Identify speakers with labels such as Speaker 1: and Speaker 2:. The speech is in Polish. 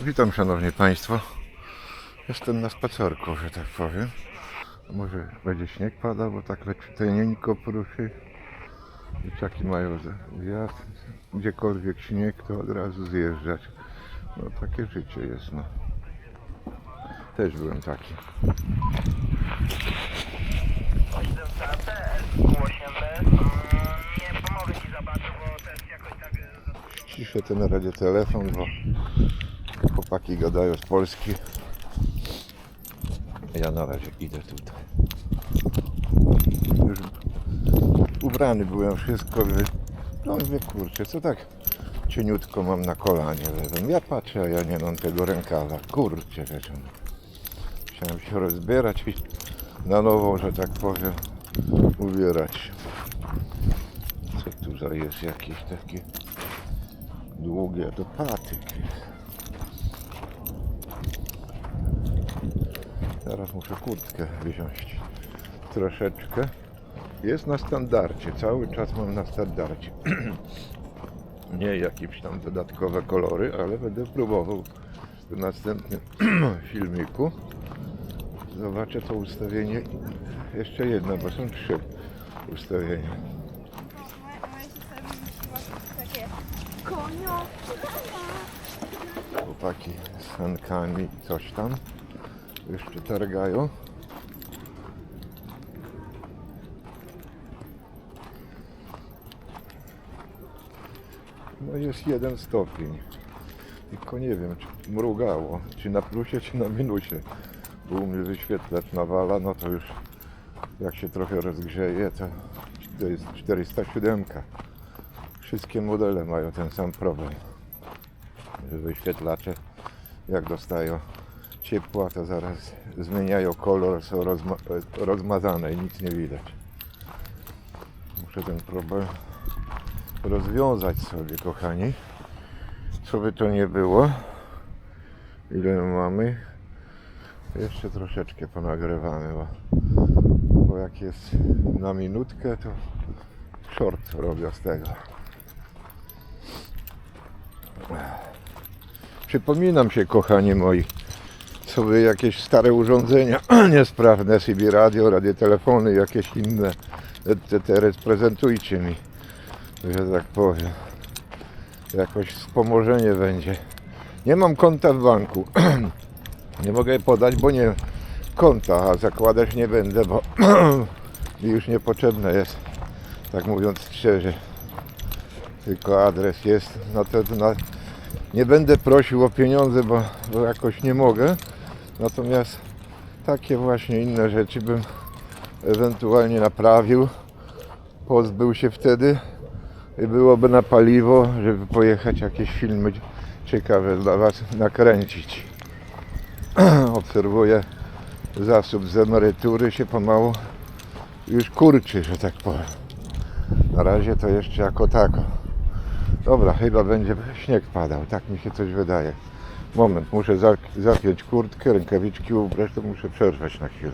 Speaker 1: Witam szanowni państwo. Jestem na spacerku, że tak powiem. Może będzie śnieg padał, bo tak leciuteńko pruszy. Dzieciaki mają wjazd. Gdziekolwiek śnieg, to od razu zjeżdżać. No takie życie jest, no. Też byłem taki. Ciszę ten radiotelefon, bo chłopaki gadają z Polski. Ja na razie idę tutaj. Już ubrany byłem, wszystko. No mówię, kurczę, co tak cieniutko mam na kolanie lewym. Ja patrzę, a ja nie mam tego rękawa. Kurczę, wieczą. Chciałem się rozbierać i na nową, że tak powiem, ubierać. Co tu za jest jakieś takie długie, to patyk. Teraz muszę kurtkę wziąć. Troszeczkę. Jest na standardzie, cały czas mam na standardzie. Nie jakieś tam dodatkowe kolory, ale będę próbował w następnym filmiku. Zobaczę to ustawienie. Jeszcze jedno, bo są trzy ustawienia. Chłopaki z sankami coś tam jeszcze targają. No jest jeden stopień. Tylko nie wiem, czy mrugało, czy na plusie, czy na minusie. Bo u mnie wyświetlacz nawala, no to już jak się trochę rozgrzeje, to to jest 407. Wszystkie modele mają ten sam problem wyświetlacze jak dostają ciepła, to zaraz zmieniają kolor, są rozma rozmazane i nic nie widać. Muszę ten problem rozwiązać sobie, kochani. Co by to nie było. Ile mamy? Jeszcze troszeczkę ponagrywamy, bo, bo jak jest na minutkę, to short robię z tego. Przypominam się, kochani moi, wy jakieś stare urządzenia niesprawne, CB radio, radiotelefony, jakieś inne, etc. Prezentujcie mi, że tak powiem. Jakoś wspomożenie będzie. Nie mam konta w banku. nie mogę podać, bo nie konta, a zakładać nie będę, bo mi już niepotrzebne jest, tak mówiąc szczerze. Tylko adres jest, no to na, nie będę prosił o pieniądze, bo, bo jakoś nie mogę. Natomiast takie właśnie inne rzeczy bym ewentualnie naprawił. Pozbył się wtedy i byłoby na paliwo, żeby pojechać jakieś filmy ciekawe dla Was nakręcić. Obserwuję zasób z emerytury się pomału już kurczy, że tak powiem. Na razie to jeszcze jako tako. Dobra, chyba będzie śnieg padał, tak mi się coś wydaje. Moment, muszę za- zapiąć kurtkę, rękawiczki ubrać, to muszę przerwać na chwilę.